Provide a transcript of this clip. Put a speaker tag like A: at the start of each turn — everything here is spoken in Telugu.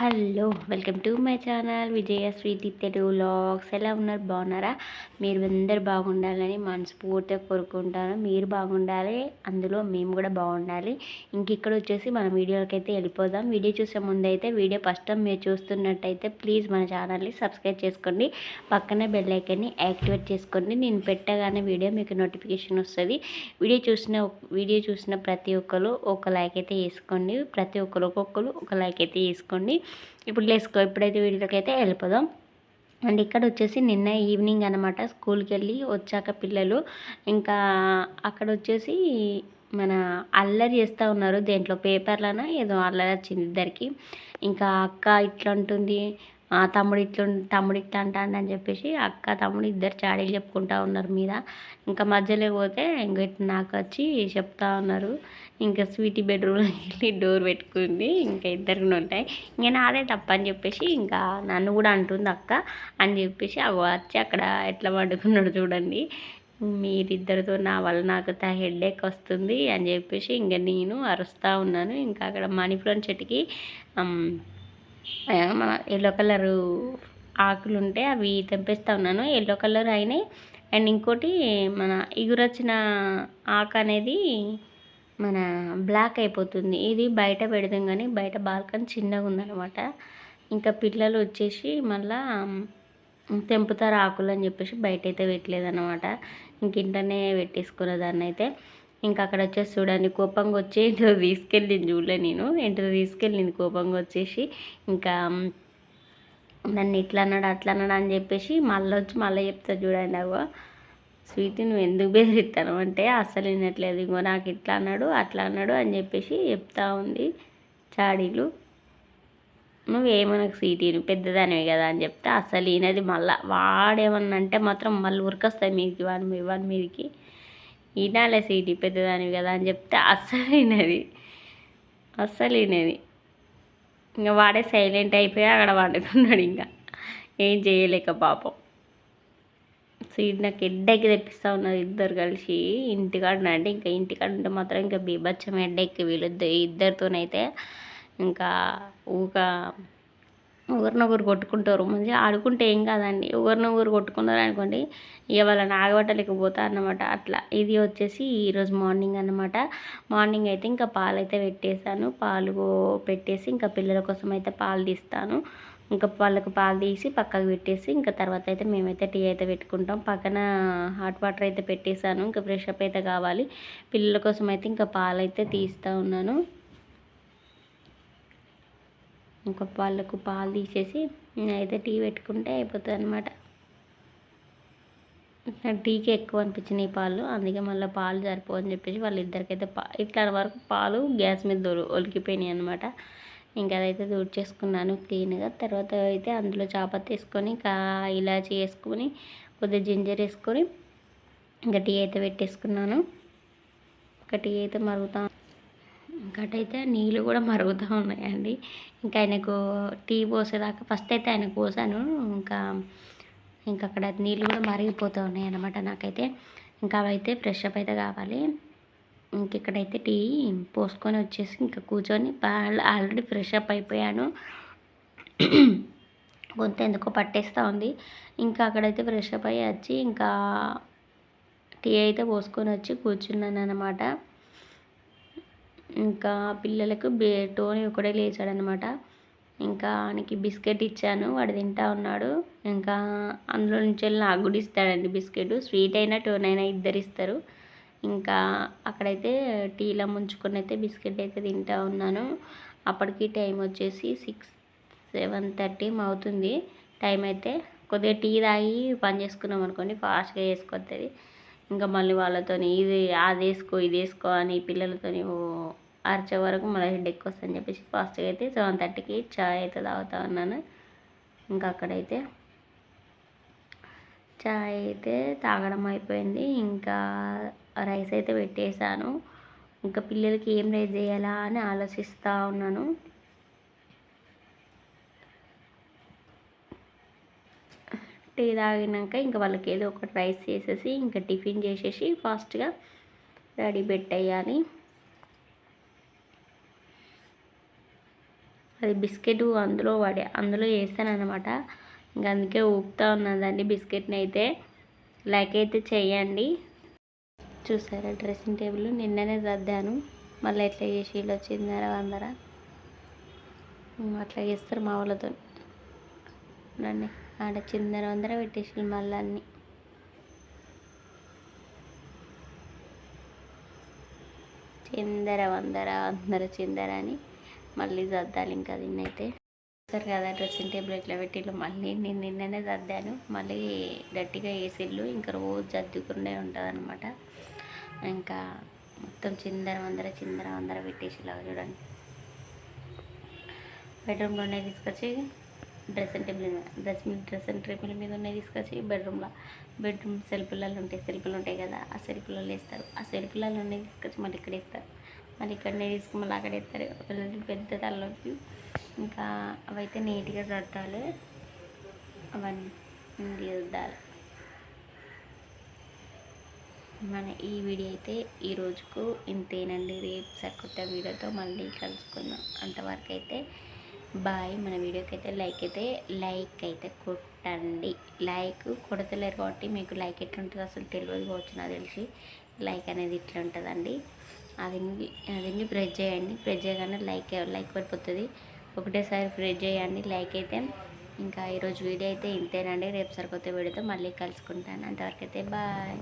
A: Hello welcome to my channel. Vijaya Sweety Telugu vlogs ఎలా ఉన్నారు? బాగున్నారా? మీరు అందరు బాగుండాలని మనస్ఫూర్తిగా కోరుకుంటాను. మీరు బాగుండాలి అందులో మేము కూడా బాగుండాలి. ఇంక ఇక్కడ వచ్చేసి మన వీడియోకి అయితే వెళ్ళిపోదాం. వీడియో చూసే ముందు అయితే వీడియో ఫస్ట్ టైం మీరు చూస్తున్నట్టయితే ప్లీజ్ మన ఛానల్ని సబ్స్క్రైబ్ చేసుకోండి. పక్కనే బెల్ ఐకన్ని యాక్టివేట్ చేసుకోండి. నేను పెట్టగానే వీడియో మీకు నోటిఫికేషన్ వస్తుంది. వీడియో చూసిన వీడియో చూసిన ప్రతి ఒక్కరు ఒక లైక్ అయితే వేసుకోండి. ప్రతి ఒక్కరు ఒక్కొక్కరు ఒక లైక్ అయితే వేసుకోండి. ఇప్పుడు లేసుకో ఇప్పుడైతే వీడియోకి అయితే వెళ్ళిపోదాం. అండ్ ఇక్కడ వచ్చేసి నిన్న ఈవినింగ్ అనమాట స్కూల్కి వెళ్ళి వచ్చాక పిల్లలు. ఇంకా అక్కడ వచ్చేసి మన అల్లరి చేస్తూ ఉన్నారు. దేంట్లో పేపర్లన ఏదో అల్లరి వచ్చింది ఇద్దరికి. ఇంకా అక్క ఇట్లా ఉంటుంది తమ్ముడు ఇట్లా తమ్ముడు ఇట్లా అంటాడని చెప్పేసి అక్క తమ్ముడు ఇద్దరు చాడీలు చెప్పుకుంటా ఉన్నారు మీద. ఇంకా మధ్యలో పోతే ఇంక నాకు వచ్చి చెప్తా ఉన్నారు. ఇంకా స్వీటీ బెడ్రూమ్లోకి వెళ్ళి డోర్ పెట్టుకుంది. ఇంకా ఇద్దరికి ఉంటాయి. ఇంకా నాదే తప్ప అని చెప్పేసి ఇంకా నన్ను కూడా అంటుంది అక్క అని చెప్పేసి అవి వచ్చి అక్కడ ఎట్లా పండుకున్నాడు చూడండి. మీరిద్దరితో నా వల్ల నాకు హెడ్ఏక్ వస్తుంది అని చెప్పేసి ఇంకా నేను అరుస్తూ ఉన్నాను. ఇంకా అక్కడ మనీ ప్లాంట్ చెట్టుకి మన ఎల్లో కలరు ఆకులు ఉంటే అవి తెంపేస్తూ ఉన్నాను. ఎల్లో కలర్ అయినాయి. అండ్ ఇంకోటి మన ఎగురొచ్చిన ఆకు అనేది మన బ్లాక్ అయిపోతుంది. ఇది బయట పెడదాం కానీ బయట బాల్కన్ చిన్నగా ఉందన్నమాట. ఇంకా పిల్లలు వచ్చేసి మళ్ళా తెంపుతారు ఆకులు అని చెప్పేసి బయట అయితే పెట్టలేదన్నమాట. ఇంక ఇంటనే పెట్టేసుకున్న దాన్ని అయితే ఇంకా అక్కడ వచ్చేసి చూడండి కోపంగా వచ్చి ఏంటో తీసుకెళ్ళింది చూడలే నేను. ఏంటో తీసుకెళ్ళింది కోపంగా వచ్చేసి ఇంకా నన్ను ఇట్లా అన్నాడు అట్లా అన్నాడు అని చెప్పేసి మళ్ళీ వచ్చి మళ్ళీ చెప్తా చూడండి అగో స్వీట్ నువ్వు ఎందుకు బెదిరిస్తాను అంటే అస్సలు వినట్లేదు. ఇంకో నాకు ఇట్లా అన్నాడు అట్లా అన్నాడు అని చెప్పేసి చెప్తా ఉంది చాడీలు. నువ్వేమనకు స్వీటీని పెద్దదానివి కదా అని చెప్తే. అసలు ఈయనది మళ్ళా. వాడేమన్నా అంటే మాత్రం మళ్ళీ ఉరికొస్తాయి మీకు వాడి వాడి మీదికి. ఈనాలే సీటి పెద్దదానివి కదా అని చెప్తే అస్సలు వినది అస్సలు వినేది ఇంకా వాడే సైలెంట్ అయిపోయి అక్కడ వండుకున్నాడు ఇంకా. ఏం చేయలేక పాపం. సీట్ నాకు ఎడ్డెక్కి తెప్పిస్తూ ఉన్నది ఇద్దరు కలిసి. ఇంటికాడ అంటే ఇంకా ఇంటికాడ ఉంటే మాత్రం ఇంకా బీభత్సం ఎడ్డెక్కి వీళ్ళిద్దరు ఇద్దరితోనైతే ఇంకా ఊక ఒకరినొకరు కొట్టుకుంటారు. మంచిగా ఆడుకుంటే ఏం కాదండి. ఒకరినొకరు కొట్టుకున్నారు అనుకోండి ఇక వాళ్ళని ఆగబట్టలేకపోతా అన్నమాట. అట్లా ఇది వచ్చేసి ఈరోజు మార్నింగ్ అనమాట మార్నింగ్ అయితే ఇంకా పాలు అయితే పెట్టేశాను. పాలు పెట్టేసి ఇంకా పిల్లల కోసం అయితే పాలు తీస్తాను. ఇంకా వాళ్ళకి పాలు తీసి పక్కకు పెట్టేసి ఇంకా తర్వాత అయితే మేమైతే టీ అయితే పెట్టుకుంటాం. పక్కన హాట్ వాటర్ అయితే పెట్టేశాను. ఇంకా ఫ్రెష్ అప్ అయితే కావాలి. పిల్లల కోసం అయితే ఇంకా పాలు అయితే తీస్తూ ఉన్నాను. ఇంకా వాళ్ళకు పాలు తీసేసి అయితే టీ పెట్టుకుంటే అయిపోతుంది అనమాట టీకి ఎక్కువ అనిపించినాయి పాలు. అందుకే మళ్ళీ పాలు సరిపోవని చెప్పేసి వాళ్ళిద్దరికైతే పా ఇట్లా వరకు పాలు గ్యాస్ మీద ఒలికిపోయినాయి అనమాట ఇంకా అదైతే చేసుకున్నాను క్లీన్గా. తర్వాత అయితే అందులో చాపత్తి వేసుకొని కా ఇలాచి వేసుకొని కొద్దిగా జింజర్ వేసుకొని ఇంకా టీ అయితే పెట్టేసుకున్నాను. ఇంకా టీ అయితే మరుగుతా అయితే నీళ్ళు కూడా మరుగుతూ ఉన్నాయండి. ఇంకా ఆయనకు టీ పోసేదాకా ఫస్ట్ అయితే ఆయనకు పోసాను. ఇంకా ఇంకా అక్కడ నీళ్ళు కూడా మరిగిపోతూ ఉన్నాయి అనమాట నాకైతే. ఇంకా అవైతే ఫ్రెష్ అప్ అయితే కావాలి. ఇంక ఇక్కడైతే టీ పోసుకొని వచ్చేసి ఇంకా కూర్చొని ఆల్రెడీ ఫ్రెష్ అప్ అయిపోయాను. గొంతు ఎందుకో పట్టేస్తూ ఉంది. ఇంకా అక్కడైతే ఫ్రెష్ అప్ అయ్యి వచ్చి ఇంకా టీ అయితే పోసుకొని వచ్చి కూర్చున్నాను అనమాట ఇంకా పిల్లలకు బే టోనీ ఒకడే లేచాడనమాట. ఇంకా ఆయనకి బిస్కెట్ ఇచ్చాను వాడు తింటా ఉన్నాడు. ఇంకా అందులో నుంచి వెళ్ళి నాకు కూడా ఇస్తాడండి బిస్కెట్. స్వీట్ అయినా టోన్ అయినా ఇద్దరు ఇస్తారు. ఇంకా అక్కడైతే టీలో ముంచుకొని అయితే బిస్కెట్ అయితే తింటా ఉన్నాను. అప్పటికి టైం వచ్చేసి సిక్స్ సెవెన్ థర్టీ అవుతుంది. టైం అయితే కొద్దిగా టీ తాగి పని చేసుకున్నాం అనుకోండి ఫాస్ట్గా వేసుకొస్తుంది ఇంకా మళ్ళీ వాళ్ళతో ఇది అది వేసుకో ఇది వేసుకో అని పిల్లలతో అరిచే వరకు మళ్ళీ హెడ్ ఎక్కువ వస్తుందని చెప్పేసి ఫాస్ట్గా అయితే సెవెన్ థర్టీకి చాయ్ అయితే తాగుతా ఉన్నాను. ఇంకా అక్కడైతే చాయ్ అయితే తాగడం అయిపోయింది. ఇంకా రైస్ అయితే పెట్టేశాను. ఇంకా పిల్లలకి ఏం రైస్ చేయాలా అని ఆలోచిస్తూ ఉన్నాను. టీ తాగినాక ఇంకా వాళ్ళకి ఏదో ఒకటి రైస్ చేసేసి ఇంకా టిఫిన్ చేసేసి ఫాస్ట్గా రెడీ పెట్టేయాలి. అది బిస్కెట్ అందులో వాడే అందులో వేస్తాను అనమాట ఇంకా అందుకే ఊపుతా ఉన్నదండి బిస్కెట్ని అయితే లైక్ అయితే చేయండి చూసారా డ్రెస్సింగ్ టేబుల్? నిన్ననే సర్దాను. మళ్ళీ ఎట్లా చేసి వీళ్ళు వచ్చిందర వందర? అట్లా చేస్తారు మా వాళ్ళతో. నన్ను ఆడ చిందర వందర పెట్టేసి మళ్ళీ అన్నీ. చిందర వందర? అందర చిందర అని. మళ్ళీ సర్దాలి ఇంకా దీన్నైతే. సరే కదా డ్రెస్సింగ్ టేబుల్ ఇట్లా మళ్ళీ నేను నిన్ననే సర్దాను. మళ్ళీ గట్టిగా వేసిళ్ళు ఇంకా రోజు సర్దుకుండే ఉంటుంది అనమాట ఇంకా మొత్తం చిందరం అందర చిందర అందర పెట్టేసిలా చూడండి. చూడండి బెడ్రూమ్లోనే తీసుకొచ్చి డ్రెస్సింగ్ టేబుల్ మీద డ్రెస్ డ్రెస్సింగ్ టేబుల్ మీద ఉన్నాయి తీసుకొచ్చి బెడ్రూమ్లో బెడ్రూమ్ సెల్ఫ్లలో ఉంటాయి సెల్ఫ్లు ఉంటాయి కదా ఆ సెల్ఫ్లలో వేస్తారు. ఆ సెల్ఫ్లలో ఉన్నాయి తీసుకొచ్చి మళ్ళీ ఇక్కడ వేస్తారు. మళ్ళీ ఇక్కడనే తీసుకుని మళ్ళీ అక్కడ ఎత్తారు. పిల్లలకి పెద్ద తలనొప్పి. ఇంకా అవైతే నీట్గా సర్దాలి. అవన్నీ తీద్దాలి మన ఈ వీడియో అయితే ఈ రోజుకు ఇంతేనండి. రేపు సరికొత్త వీడియోతో మళ్ళీ కలుసుకుందాం. అంతవరకు అయితే బాయ్. మన వీడియోకి అయితే లైక్ అయితే లైక్ అయితే కొట్టండి. లైక్ కొడతలేరు కాబట్టి మీకు లైక్ ఎట్లుంటుందో అసలు తెలియదు కావచ్చు. నాకు తెలిసి లైక్ అనేది ఇట్లా ఉంటుందండి అది అది ప్రెస్ చేయండి. ప్రెస్ చేయగానే లైక్ లైక్ పడిపోతుంది. ఒకటేసారి ప్రెస్ చేయండి. లైక్ అయితే ఇంకా ఈరోజు వీడియో అయితే ఇంతేనండి. రేపు సరికొత్త వీడియోతో మళ్ళీ కలుసుకుంటాను. అంతవరకు అయితే బాయ్.